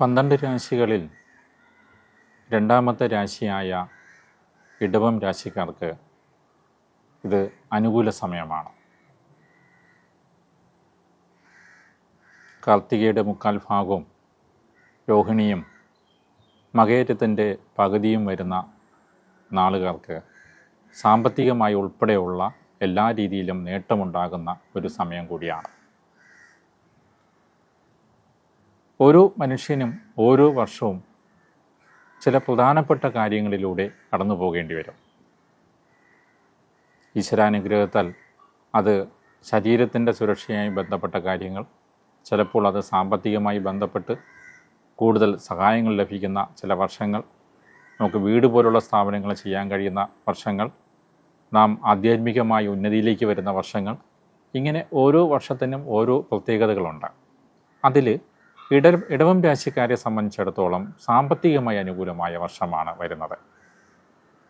പന്ത്രണ്ട് രാശികളിൽ രണ്ടാമത്തെ രാശിയായ ഇടവം രാശിക്കാർക്ക് ഇത് അനുകൂല സമയമാണ്. കാർത്തികയുടെ മുക്കാൽ ഭാഗവും രോഹിണിയും മകേരത്തിന്റെ പകുതിയും വരുന്ന നാളുകാർക്ക് സാമ്പത്തികമായി ഉൾപ്പെടെയുള്ള എല്ലാ രീതിയിലും നേട്ടമുണ്ടാകുന്ന ഒരു സമയം കൂടിയാണ്. ഓരോ മനുഷ്യനും ഓരോ വർഷവും ചില പ്രധാനപ്പെട്ട കാര്യങ്ങളിലൂടെ കടന്നു പോകേണ്ടി വരും. ഈശ്വരാനുഗ്രഹത്താൽ അത് ശരീരത്തിന്റെ സുരക്ഷയുമായി ബന്ധപ്പെട്ട കാര്യങ്ങൾ ചിലപ്പോൾ അത് സാമ്പത്തികമായി ബന്ധപ്പെട്ട് കൂടുതൽ സഹായങ്ങൾ ലഭിക്കുന്ന ചില വർഷങ്ങൾ നമുക്ക് വീട് പോലുള്ള സ്ഥാപനങ്ങൾ ചെയ്യാൻ കഴിയുന്ന വർഷങ്ങൾ നാം ആധ്യാത്മികമായി ഉന്നതിയിലേക്ക് വരുന്ന വർഷങ്ങൾ ഇങ്ങനെ ഓരോ വർഷത്തിനും ഓരോ പ്രത്യേകതകളുണ്ട്. അതിൽ ഇട ഇടവം രാശിക്കാരെ സംബന്ധിച്ചിടത്തോളം സാമ്പത്തികമായി അനുകൂലമായ വർഷമാണ് വരുന്നത്.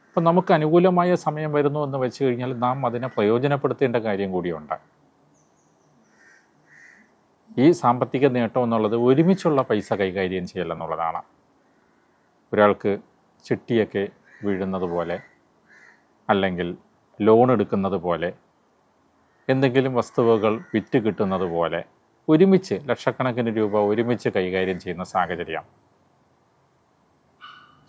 അപ്പം നമുക്ക് അനുകൂലമായ സമയം വരുന്നു എന്ന് വെച്ച് കഴിഞ്ഞാൽ നാം അതിനെ പ്രയോജനപ്പെടുത്തേണ്ട കാര്യം കൂടിയുണ്ട്. ഈ സാമ്പത്തിക നേട്ടം എന്നുള്ളത് ഒരുമിച്ചുള്ള പൈസ കൈകാര്യം ചെയ്യലെന്നുള്ളതാണ് ഒരാൾക്ക് ചിട്ടിയൊക്കെ വീഴുന്നത് പോലെ അല്ലെങ്കിൽ ലോൺ എടുക്കുന്നത് പോലെ എന്തെങ്കിലും വസ്തുവകൾ വിറ്റ് കിട്ടുന്നത് പോലെ ഒരുമിച്ച് ലക്ഷക്കണക്കിന് രൂപ ഒരുമിച്ച് കൈകാര്യം ചെയ്യുന്ന സാഹചര്യം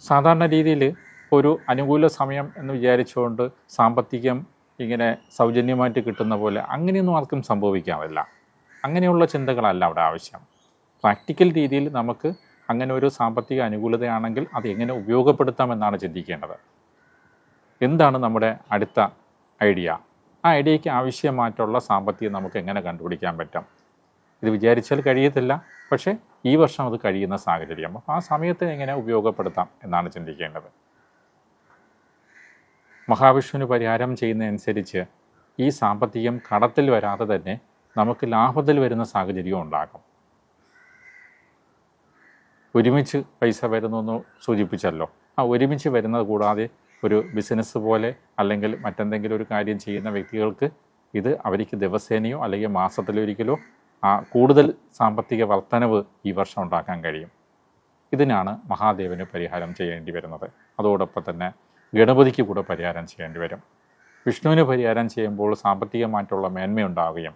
സാധാരണ രീതിയിൽ ഒരു അനുകൂല സമയം എന്ന് വിചാരിച്ചുകൊണ്ട് സാമ്പത്തികം ഇങ്ങനെ സൗജന്യമായിട്ട് കിട്ടുന്ന പോലെ അങ്ങനെയൊന്നും ആർക്കും സംഭവിക്കാറില്ല. അങ്ങനെയുള്ള ചിന്തകളല്ല അവിടെ ആവശ്യം. പ്രാക്ടിക്കൽ രീതിയിൽ നമുക്ക് അങ്ങനെ ഒരു സാമ്പത്തിക അനുകൂലതയാണെങ്കിൽ അത് എങ്ങനെ ഉപയോഗപ്പെടുത്താമെന്നാണ് ചിന്തിക്കേണ്ടത്. എന്താണ് നമ്മുടെ അടുത്ത ഐഡിയ? ആ ഐഡിയയ്ക്ക് ആവശ്യമായിട്ടുള്ള സാമ്പത്തികം നമുക്ക് എങ്ങനെ കണ്ടുപിടിക്കാൻ പറ്റും? ഇത് വിചാരിച്ചാൽ കഴിയത്തില്ല. പക്ഷേ ഈ വർഷം അത് കഴിയുന്ന സാഹചര്യം. അപ്പോൾ ആ സമയത്തെ എങ്ങനെ ഉപയോഗപ്പെടുത്താം എന്നാണ് ചിന്തിക്കേണ്ടത്. മഹാവിഷ്ണുവിന് പരിഹാരം ചെയ്യുന്നതനുസരിച്ച് ഈ സാമ്പത്തികം കടത്തിൽ വരാതെ തന്നെ നമുക്ക് ലാഭത്തിൽ വരുന്ന സാഹചര്യവും ഉണ്ടാകും. ഒരുമിച്ച് പൈസ വരുന്നു എന്ന് സൂചിപ്പിച്ചല്ലോ. ആ ഒരുമിച്ച് വരുന്നത് കൂടാതെ ഒരു ബിസിനസ് പോലെ അല്ലെങ്കിൽ മറ്റെന്തെങ്കിലും ഒരു കാര്യം ചെയ്യുന്ന വ്യക്തികൾക്ക് ഇത് അവർക്ക് ദിവസേനയോ അല്ലെങ്കിൽ മാസത്തിലൊരിക്കലോ കൂടുതൽ സാമ്പത്തിക വർധനവ് ഈ വർഷം ഉണ്ടാക്കാൻ കഴിയും. ഇതിനാണ് മഹാദേവന് പരിഹാരം ചെയ്യേണ്ടി വരുന്നത്. അതോടൊപ്പം തന്നെ ഗണപതിക്ക് കൂടെ പരിഹാരം ചെയ്യേണ്ടി വരും. വിഷ്ണുവിന് പരിഹാരം ചെയ്യുമ്പോൾ സാമ്പത്തികമായിട്ടുള്ള മേന്മയുണ്ടാവുകയും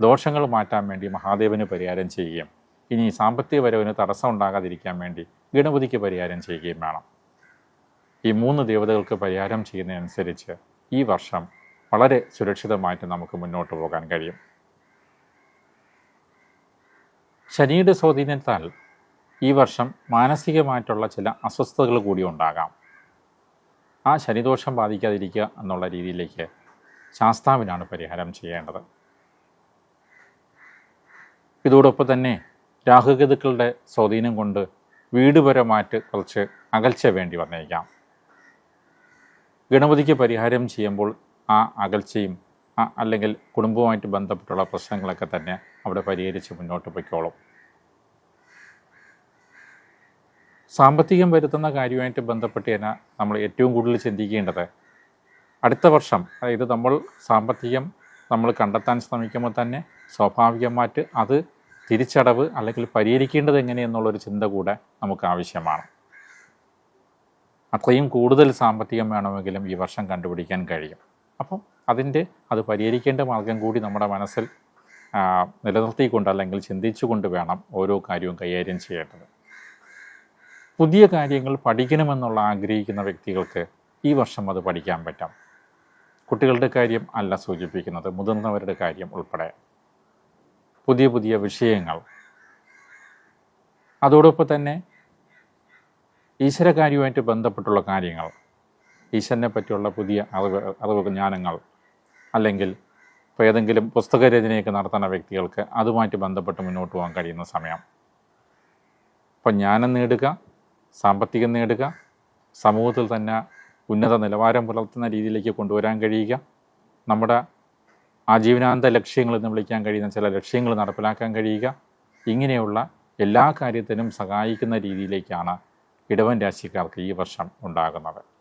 ദോഷങ്ങൾ മാറ്റാൻ വേണ്ടി മഹാദേവന് പരിഹാരം ചെയ്യുകയും ഇനി സാമ്പത്തിക വരവിന് തടസ്സം ഉണ്ടാകാതിരിക്കാൻ വേണ്ടി ഗണപതിക്ക് പരിഹാരം ചെയ്യുകയും വേണം. ഈ മൂന്ന് ദേവതകൾക്ക് പരിഹാരം ചെയ്യുന്നതനുസരിച്ച് ഈ വർഷം വളരെ സുരക്ഷിതമായിട്ട് നമുക്ക് മുന്നോട്ട് പോകാൻ കഴിയും. ശനിയുടെ സ്വാധീനത്താൽ ഈ വർഷം മാനസികമായിട്ടുള്ള ചില അസ്വസ്ഥതകൾ കൂടി ഉണ്ടാകാം. ആ ശനിദോഷം ബാധിക്കാതിരിക്കുക എന്നുള്ള രീതിയിലേക്ക് ശാസ്താവിനാണ് പരിഹാരം ചെയ്യേണ്ടത്. ഇതോടൊപ്പം തന്നെ രാഹുഗതുക്കളുടെ സ്വാധീനം കൊണ്ട് വീടുപരമായിട്ട് കുറച്ച് അകൽച്ച വേണ്ടി വന്നേക്കാം. ഗണപതിക്ക് പരിഹാരം ചെയ്യുമ്പോൾ ആ അകൽച്ചയും അല്ലെങ്കിൽ കുടുംബവുമായിട്ട് ബന്ധപ്പെട്ടുള്ള പ്രശ്നങ്ങളൊക്കെ തന്നെ അവിടെ പരിഹരിച്ച് മുന്നോട്ട് പൊയ്ക്കോളും. സാമ്പത്തികം വരുത്തുന്ന കാര്യമായിട്ട് ബന്ധപ്പെട്ട് തന്നെ നമ്മൾ ഏറ്റവും കൂടുതൽ ചിന്തിക്കേണ്ടത് അടുത്ത വർഷം അതായത് നമ്മൾ സാമ്പത്തികം നമ്മൾ കണ്ടെത്താൻ ശ്രമിക്കുമ്പോൾ തന്നെ സ്വാഭാവികമായിട്ട് അത് തിരിച്ചടവ് അല്ലെങ്കിൽ പരിഹരിക്കേണ്ടത് എങ്ങനെയെന്നുള്ളൊരു ചിന്ത കൂടെ നമുക്ക് ആവശ്യമാണ്. അത്രയും കൂടുതൽ സാമ്പത്തികം വേണമെങ്കിലും ഈ വർഷം കണ്ടുപിടിക്കാൻ കഴിയും. അപ്പം അതിന്റെ അത് പരിഹരിക്കേണ്ട മാർഗം കൂടി നമ്മുടെ മനസ്സിൽ നിലനിർത്തിക്കൊണ്ട് അല്ലെങ്കിൽ ചിന്തിച്ചുകൊണ്ട് വേണം ഓരോ കാര്യവും കൈകാര്യം ചെയ്യേണ്ടത്. പുതിയ കാര്യങ്ങൾ പഠിക്കണമെന്നുള്ള ആഗ്രഹിക്കുന്ന വ്യക്തികൾക്ക് ഈ വർഷം അത് പഠിക്കാൻ പറ്റാം. കുട്ടികളുടെ കാര്യം അല്ല സൂചിപ്പിക്കുന്നത് മുതിർന്നവരുടെ കാര്യം ഉൾപ്പെടെ. പുതിയ പുതിയ വിഷയങ്ങൾ. അതോടൊപ്പം തന്നെ ഈശ്വരകാര്യവുമായിട്ട് ബന്ധപ്പെട്ടുള്ള കാര്യങ്ങൾ ഈശ്വരനെ പറ്റിയുള്ള പുതിയ അറിവ് അറിവ് ജ്ഞാനങ്ങൾ അല്ലെങ്കിൽ ഇപ്പോൾ ഏതെങ്കിലും പുസ്തകരചനയൊക്കെ നടത്തുന്ന വ്യക്തികൾക്ക് അതുമായിട്ട് ബന്ധപ്പെട്ട് മുന്നോട്ട് പോകാൻ കഴിയുന്ന സമയം. അപ്പം ജ്ഞാനം നേടുക സാമ്പത്തികം നേടുക സമൂഹത്തിൽ തന്നെ ഉന്നത നിലവാരം പുലർത്തുന്ന രീതിയിലേക്ക് കൊണ്ടുവരാൻ കഴിയുക. നമ്മുടെ ആജീവനാന്ത ലക്ഷ്യങ്ങൾ എന്ന് വിളിക്കാൻ കഴിയുന്ന ചില ലക്ഷ്യങ്ങൾ നടപ്പിലാക്കാൻ കഴിയുക. ഇങ്ങനെയുള്ള എല്ലാ കാര്യത്തിനും സഹായിക്കുന്ന രീതിയിലേക്കാണ് ഇടവൻ രാശിക്കാർക്ക് ഈ വർഷം ഉണ്ടാകുന്നത്.